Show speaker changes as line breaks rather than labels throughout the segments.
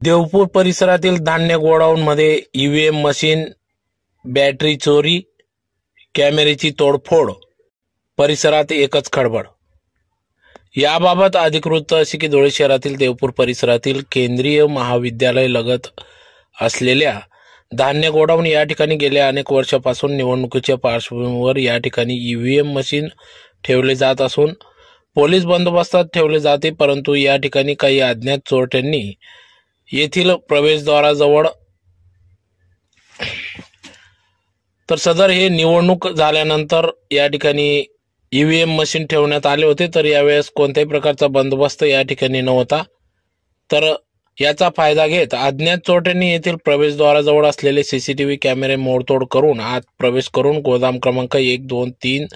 देवपूर परिसरातील धान्य गोडाऊनमध्ये ईव्हीएम मशीन बॅटरी चोरी कॅमेऱ्याची तोडफोड परिसरात एकच खडबड. याबाबत अधिकृत अशी की धुळे शहरातील देवपूर परिसरातील केंद्रीय महाविद्यालय लगत असलेल्या धान्य गोडाऊन या ठिकाणी गेल्या अनेक वर्षापासून निवडणुकीच्या पार्श्वभूमीवर या ठिकाणी ईव्हीएम मशीन ठेवले जात असून पोलीस बंदोबस्तात ठेवले जाते परंतु या ठिकाणी काही अज्ञात चोरट्यांनी येथील प्रवेशद्वाराजवळ. तर सदर हे निवडणूक झाल्यानंतर या ठिकाणी ईव्हीएम मशीन ठेवण्यात आले होते. तर यावेळेस कोणत्याही प्रकारचा बंदोबस्त या ठिकाणी नव्हता. तर याचा फायदा घेत अज्ञात चोरट्यांनी येथील प्रवेशद्वाराजवळ असलेले सीसीटीव्ही कॅमेरे मोडतोड करून आत प्रवेश करून गोदाम क्रमांक एक दोन तीन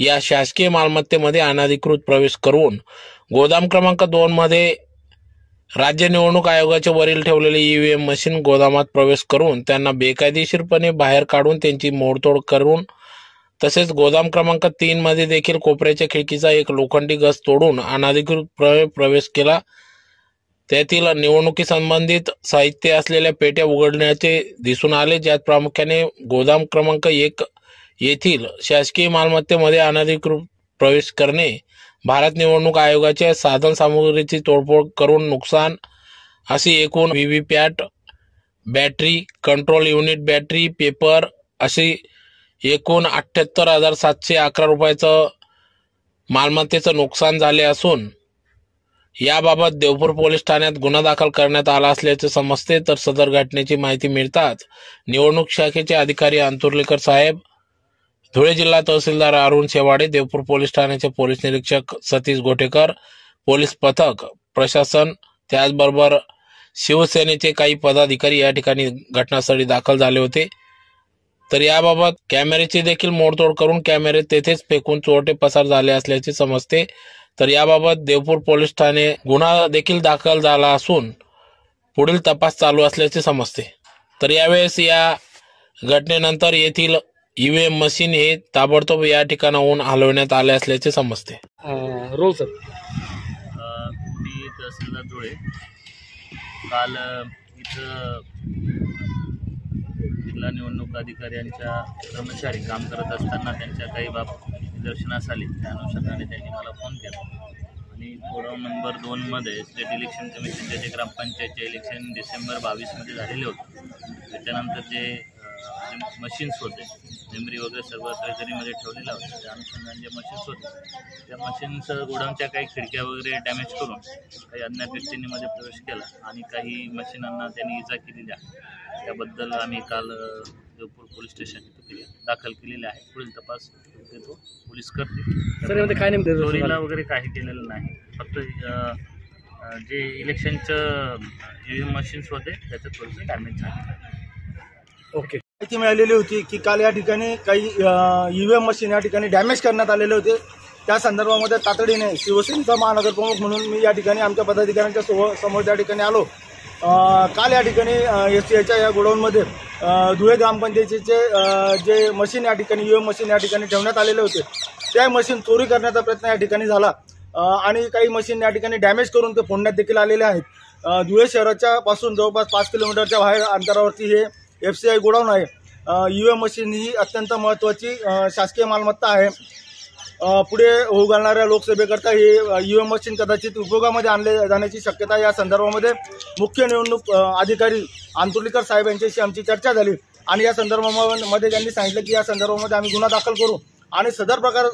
या शासकीय मालमत्तेमध्ये अनधिकृत प्रवेश करून गोदाम क्रमांक दोन मध्ये राज्य निवडणूक आयोगाच्या वरील ठेवलेले ईव्हीएम मशीन गोदामात प्रवेश करून त्यांना बेकायदेशीरपणे बाहेर काढून त्यांची मोडतोड करून तसेच गोदाम क्रमांक तीन मध्ये देखील कोपऱ्याच्या खिडकीचा एक लोखंडी गज तोडून अनाधिकृतपणे प्रवेश केला. त्यातील निवडणुकी संबंधित साहित्य असलेल्या पेट्या उघडण्याचे दिसून आले. ज्यात प्रामुख्याने गोदाम क्रमांक एक येथील शासकीय मालमत्तेमध्ये अनाधिकृत प्रवेश करणे भारत निवडणूक आयोगाच्या साधन सामुग्रीची तोडफोड करून नुकसान अशी एकूण V V PAT battery control unit battery paper अशी एकूण अठ्ठ्याहत्तर हजार सातशे अकरा रुपयाचं मालमत्तेचं नुकसान झाले असून याबाबत देवपूर पोलीस ठाण्यात गुन्हा दाखल करण्यात आला असल्याचे समजते तर सदर घटनेची माहिती मिळताच निवडणूक शाखेचे अधिकारी अंतुर्लेकर साहेब धुळे जिल्हा तहसीलदार अरुण शेवाडे देवपूर पोलीस ठाण्याचे पोलीस निरीक्षक सतीश गोटेकर पोलीस पथक प्रशासन त्याचबरोबर शिवसेनेचे काही पदाधिकारी या ठिकाणी घटनास्थळी दाखल झाले होते. तर याबाबत कॅमेऱ्याची देखील मोडतोड करून कॅमेरे तेथेच फेकून चोरटे पसार झाले असल्याचे समजते. तर याबाबत देवपूर पोलीस ठाणे गुन्हा देखील दाखल झाला असून पुढील तपास चालू असल्याचे समजते. तर यावेळेस या घटनेनंतर येथील ईव्हीएम मशीन हे ताबडतोब या ठिकाणाहून हलवण्यात आले असल्याचे समजते.
रोल सर.
मी तहसीलदार धुळे. काल इथं जिल्हा निवडणूक अधिकाऱ्यांच्या कर्मचारी काम करत असताना त्यांच्या काही बाब निदर्शनास आले. त्या अनुषंगाने त्यांनी मला फोन केला. आणि गोडाऊन नंबर दोनमध्ये स्टेट इलेक्शन कमिशनचे जे ग्रामपंचायतचे इलेक्शन डिसेंबर बावीसमध्ये झालेले होते. त्याच्यानंतर जे मशीन्स होते. मेमरी वगैरे सर्व ट्रेजरीमध्ये ठेवलेल्या होत्या त्या अनुषंगाने जे मशीन्स होते त्या मशीन्स गोडाऊनच्या काही खिडक्या वगैरे डॅमेज करून काही अज्ञात व्यक्तींनी मध्ये प्रवेश केला आणि काही मशीनांना त्यांनी इजा केलेली आहे. त्याबद्दल आम्ही काल देवपूर पोलीस स्टेशन इथं दाखल केलेले आहे. पुढील तपास तो पोलीस करते
सर यामध्ये काय नेमकं
चोरीला वगैरे काही केलेलं नाही. फक्त जे इलेक्शनचं ई व्ही मशीन्स होते त्याचं थोडंसं डॅमेज झालं
ओके.
माहिती मिळालेली होती की काल या ठिकाणी काही ईव्हीएम मशीन या ठिकाणी डॅमेज करण्यात आलेले होते. त्या संदर्भामध्ये तातडीने शिवसेनेचा महानगरप्रमुख म्हणून मी या ठिकाणी आमच्या पदाधिकाऱ्यांच्या सो समोर त्या ठिकाणी आलो. काल या ठिकाणी एस टी एच्या या गोडाऊनमध्ये धुळे ग्रामपंचायतीचे जे मशीन या ठिकाणी ईव्हीएम मशीन या ठिकाणी ठेवण्यात आलेले होते त्या मशीन चोरी करण्याचा प्रयत्न या ठिकाणी झाला. आणि काही मशीन या ठिकाणी डॅमेज करून ते फोडण्यात देखील आलेले आहेत. धुळे शहराच्या पासून जवळपास पाच किलोमीटरच्या बाहेर अंतरावरती हे एफ सी आय गोडाऊन आहे. यू एम मशीन ही अत्यंत महत्त्वाची शासकीय मालमत्ता आहे. पुढे होऊ घालणाऱ्या लोकसभेकरता ही यू एम मशीन कदाचित उपयोगामध्ये आणले जाण्याची शक्यता या संदर्भामध्ये मुख्य निवडणूक अधिकारी आंतुर्लीकर साहेब यांच्याशी आमची चर्चा झाली. आणि या संदर्भामध्ये त्यांनी सांगितलं की या संदर्भामध्ये आम्ही गुन्हा दाखल करू आणि सदर प्रकार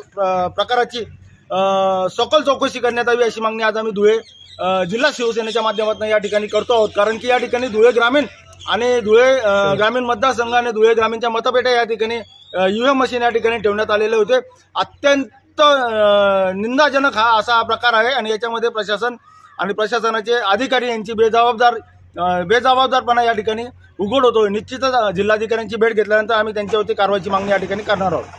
प्रकाराची सकल चौकशी करण्यात यावी अशी मागणी आज आम्ही धुळे जिल्हा शिवसेनेच्या माध्यमातून या ठिकाणी करतो आहोत. कारण की या ठिकाणी धुळे ग्रामीण आणि धुळे ग्रामीण मतदारसंघाने धुळे ग्रामीणच्या मतपेट्या या ठिकाणी ईव्हीएम मशीन या ठिकाणी ठेवण्यात आलेले होते. अत्यंत निंदाजनक हा असा हा प्रकार आहे आणि याच्यामध्ये प्रशासन आणि प्रशासनाचे अधिकारी यांची बेजबाबदार बेजबाबदारपणा या ठिकाणी उघड होतो निश्चितच जिल्हाधिकाऱ्यांची भेट घेतल्यानंतर आम्ही त्यांच्यावरती कारवाईची मागणी या ठिकाणी करणार आहोत.